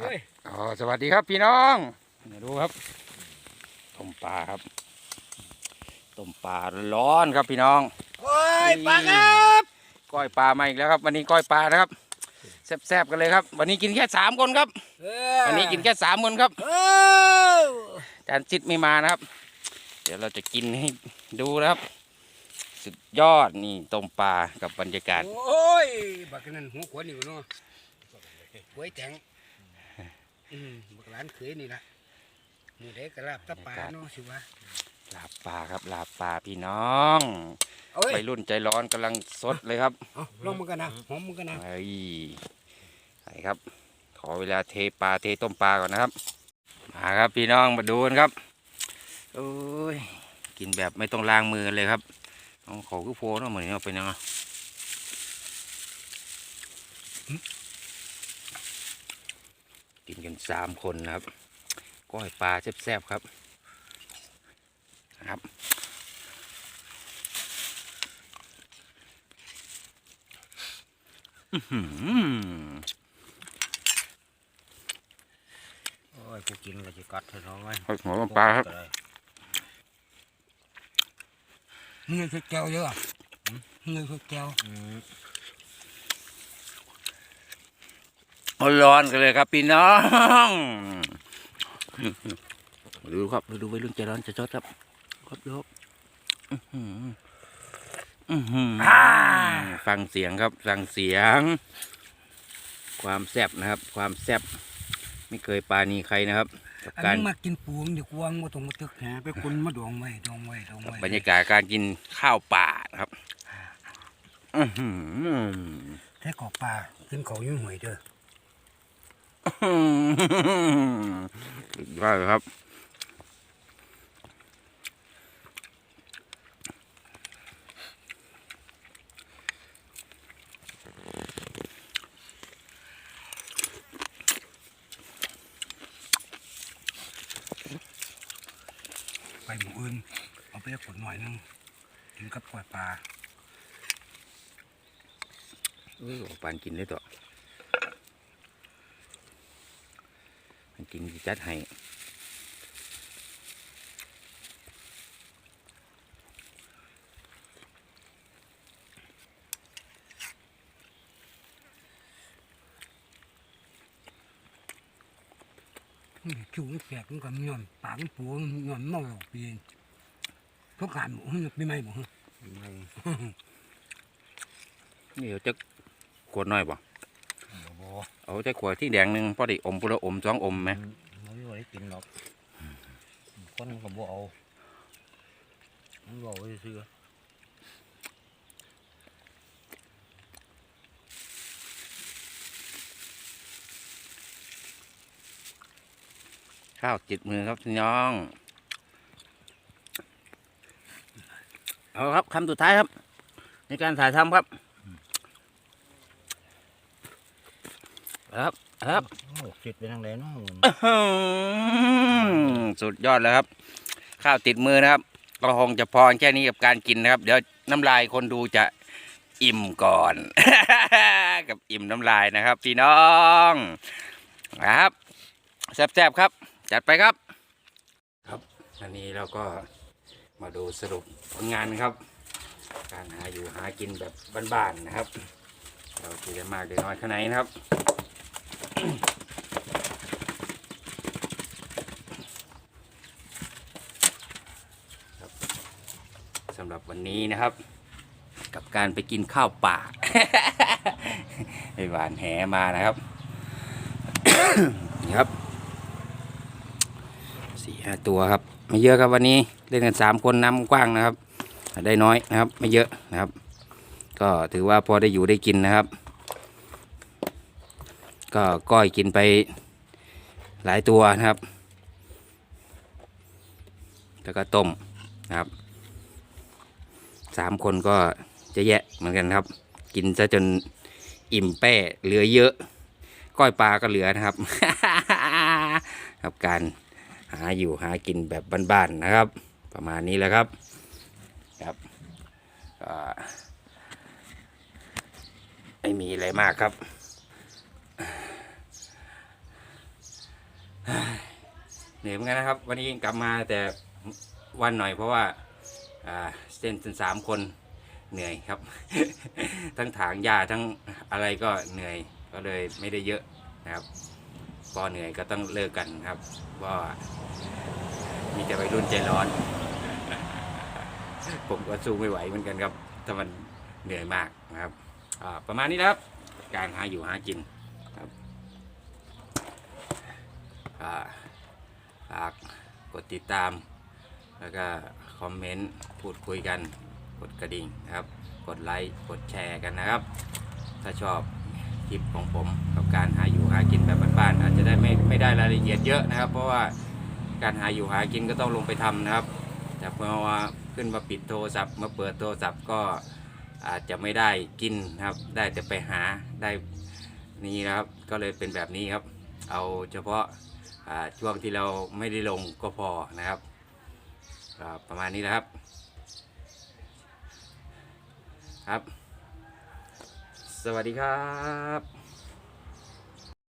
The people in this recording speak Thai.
เฮ้ยอ๋อสวัสดีครับพี่น้องมาดูครับต้มปลาครับต้มปลาร้อนครับพี่น้องโอ้ยปลาครับก้อยปลามาอีกแล้วครับ วันนี้ก้อยปลานะครับแซ่บๆกันเลยครับ วันนี้กินแค่สามคนครับเออวันนี้กินแค่สามคนครับเออจานจิตไม่มานะครับ เดี๋ยวเราจะกินให้ดูนะครับ สุดยอดนี่ต้มปลากับบรรยากาศโอ้ยบักนั่นหัวขวานนี่วะเนาะหวยแตง อืมบักหลานเคยนี่ละมือเด็กกระลาบตะปลาเนาะสิวะลาบปลาครับลาบปลาพี่น้องเอ้ยไปรุ่นใจร้อนกำลังสดเลยครับเอาลองมันกันนะหอมมันกันนะไอ้ไอ้ครับ ขอเวลาเทปลาเทต้มปลาก่อนนะครับมาครับพี่น้องมาดูกันครับโอ้ยกินแบบไม่ต้องล้างมือเลยครับเอาขอคือโพเนาะเหมือนเอาไปเนาะกิน กันสามคนนะครับ ก้อยปลาแซ่บๆครับนะครับ อื้อหือโอ้ยกูกินก็จะกัดเถอะน้องไว้หัวต้มปลาครับเงยคือแก้วเยอะเงยคือแก้ว ร้อนกันเลยครับพี่น้องดูครับดูไว้รุ่นใจร้อนจะชดครับครับยกอื้อหืออื้อหือฟังเสียงครับฟังเสียง ความแซ่บนะครับ ความแซ่บไม่เคยปราณีใครนะครับกับอันการนี้มากินปูมเดี๋ยวกวางมาตรงมาตึกแหไปคนมาดองไว้ดองไว้ดองไว้บรรยากาศการกินข้าวป่านะครับอื้อหือแค่ขอบปลาขึ้นเขายุ่งหวยเด้อสุด ยอดเลยครับ ไปหมู่อื่น เอาไปผลหน่อยนึงกินกับกล้วยปลาเอ้ยปานกินได้ตัวมัน กินสิจัดให้นี่คิวมันแสบมันก็ย่อนปากมันปูมันย่อนเมาหลอกเปียนทุกการหมูไม่ไหมหมูนี่เอาจะขวดน้อยบ่บ่ เอาจะขวดที่แดงหนึ่งพอได้อมพุละอมสองอมไหมไม่ได้กินหรอกคนก็บ่เอามันบอกไว้ซื้อข้าวจิตมือครับพี่น้อง เอาครับคำสุดท้ายครับ ในการถ่ายทำครับเอา ครับเอาครับโอ้สิทธิ์เป็นทางไหนเนาะอื้อหือสุดยอดแล้วครับ ข้าวติดมือนะครับก็คงจะพอแค่นี้กับการกินนะครับ เดี๋ยวน้ำลายคนดูจะอิ่มก่อน กับอิ่มน้ำลายนะครับ พี่น้องนะครับแซ่บๆครับ จัดไปครับ ครับอันนี้เราก็มาดูสรุปผลงานครับ การหาอยู่หากินแบบบ้านๆนะครับ เราคุยกันมากเดี๋ยวน้อยข้างในนะครับ สำหรับวันนี้นะครับ กับการไปกินข้าวป่าไปหวานแหมานะครับ นี่ครับสี่ห้าตัวครับไม่เยอะครับวันนี้เล่นกันสามคนน้ำกว้างนะครับ ได้น้อยนะครับ ไม่เยอะนะครับ ก็ถือว่าพอได้อยู่ได้กินนะครับ ก็ก้อยกินไปหลายตัวนะครับ แล้วก็ต้มนะครับ สามคนก็จะแยะเหมือนกันครับ กินซะจนอิ่มแป้เหลือเยอะ ก้อยปลาก็เหลือนะครับ ครับการหาอยู่หากินแบบบ้านๆนะครับ ประมาณนี้แหละครับครับก็ไม่มีอะไรมากครับ เหนื่อยเหมือนกันนะครับ วันนี้กลับมาแต่วันหน่อยเพราะว่าอ่า เส้นสามคนเหนื่อยครับ ทั้งถางหญ้าทั้งอะไรก็เหนื่อยก็เลยไม่ได้เยอะนะครับพอเหนื่อยก็ต้องเลิกกันครับว่ามีแต่วัยรุ่นใจร้อน ผมก็สู้ไม่ไหวเหมือนกันครับถ้ามันเหนื่อยมากนะครับประมาณนี้นะครับ การหาอยู่หากินครับอ่าฝากกดติดตามแล้วก็ คอมเมนต์ พูดคุยกัน กดกระดิ่งนะครับ กดไลค์ กดแชร์กันนะครับ ถ้าชอบคลิปของผมกับการหาอยู่หากินแบบบ้านๆอาจจะได้ไม่ไม่ได้รายละเอียดเยอะนะครับ เพราะว่าการหาอยู่หากินก็ต้องลงไปทำนะครับแต่พอว่าขึ้นมาปิดโทรศัพท์มาเปิดโทรศัพท์ก็อาจจะไม่ได้กินนะครับ ได้แต่ไปหาได้นี่นะครับ ก็เลยเป็นแบบนี้ครับ เอาเฉพาะช่วงที่เราไม่ได้ลงก็พอนะครับ ก็ประมาณนี้นะครับ ครับ สวัสดีครับ